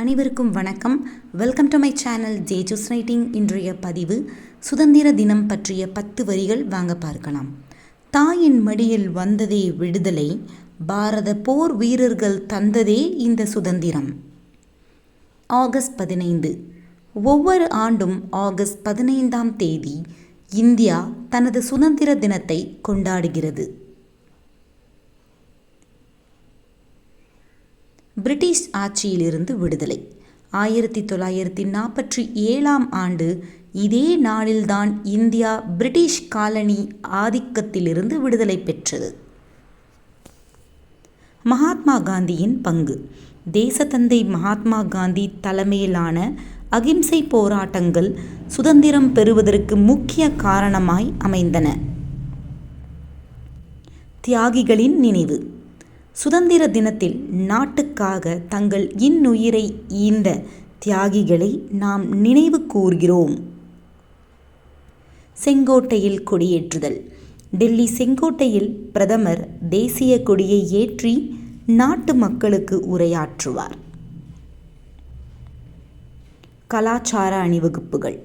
அனைவருக்கும் வணக்கம். Welcome to my channel ஜேஜூஸ் writing இன்றைய பதிவு சுதந்திர தினம் பற்றிய பத்து வரிகள் வாங்க பார்க்கலாம். தாயின் மடியில் வந்ததே விடுதலை பாரத போர் வீரர்கள் தந்ததே இந்த சுதந்திரம். ஆகஸ்ட் பதினைந்து. ஒவ்வொரு ஆண்டும் ஆகஸ்ட் பதினைந்தாம் தேதி இந்தியா தனது சுதந்திர தினத்தை கொண்டாடுகிறது. பிரிட்டிஷ் ஆட்சியிலிருந்து விடுதலை. ஆயிரத்தி தொள்ளாயிரத்தி நாற்பத்தி ஏழாம் ஆண்டு இதே நாளில்தான் இந்தியா பிரிட்டிஷ் காலனி ஆதிக்கத்திலிருந்து விடுதலை பெற்றது. மகாத்மா காந்தியின் பங்கு. தேசத்தந்தை மகாத்மா காந்தி தலைமையிலான அகிம்சை போராட்டங்கள் சுதந்திரம் பெறுவதற்கு முக்கிய காரணமாய் அமைந்தன. தியாகிகளின் நினைவு. சுதந்திர தினத்தில் நாட்டுக்காக தங்கள் இன்னுயிரை ஈந்த தியாகிகளை நாம் நினைவு கூர்கிறோம். செங்கோட்டையில் கொடியேற்றுதல். டெல்லி செங்கோட்டையில் பிரதமர் தேசிய கொடியை ஏற்றி நாட்டு மக்களுக்கு உரையாற்றுவார். கலாச்சார அணிவகுப்புகள்.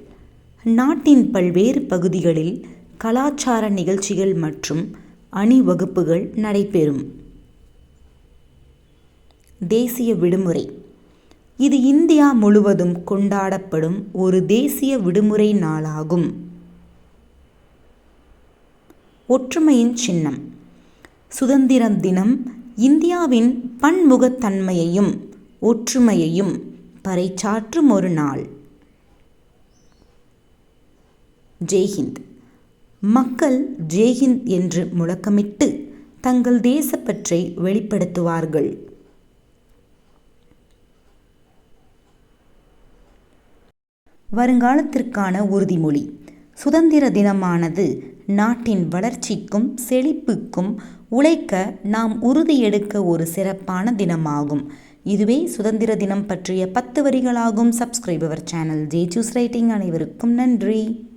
நாட்டின் பல்வேறு பகுதிகளில் கலாச்சார நிகழ்ச்சிகள் மற்றும் அணிவகுப்புகள் நடைபெறும். தேசிய விடுமுறை. இது இந்தியா முழுவதும் கொண்டாடப்படும் ஒரு தேசிய விடுமுறை நாளாகும். ஒற்றுமையின் சின்னம். சுதந்திர தினம் இந்தியாவின் பன்முகத்தன்மையையும் ஒற்றுமையையும் பறைச்சாற்றும் ஒரு நாள். ஜெய்ஹிந்த். மக்கள் ஜெய்ஹிந்த் என்று முழக்கமிட்டு தங்கள் தேசப்பற்றை வெளிப்படுத்துவார்கள். வருங்காலத்திற்கான உறுதிமொழி. சுதந்திர தினமானது நாட்டின் வளர்ச்சிக்கும் செழிப்புக்கும் உழைக்க நாம் உறுதி எடுக்க ஒரு சிறப்பான தினமாகும். இதுவே சுதந்திர தினம் பற்றிய பத்து வரிகளாகும். Subscribe channel J choose writing அனைவருக்கும் நன்றி.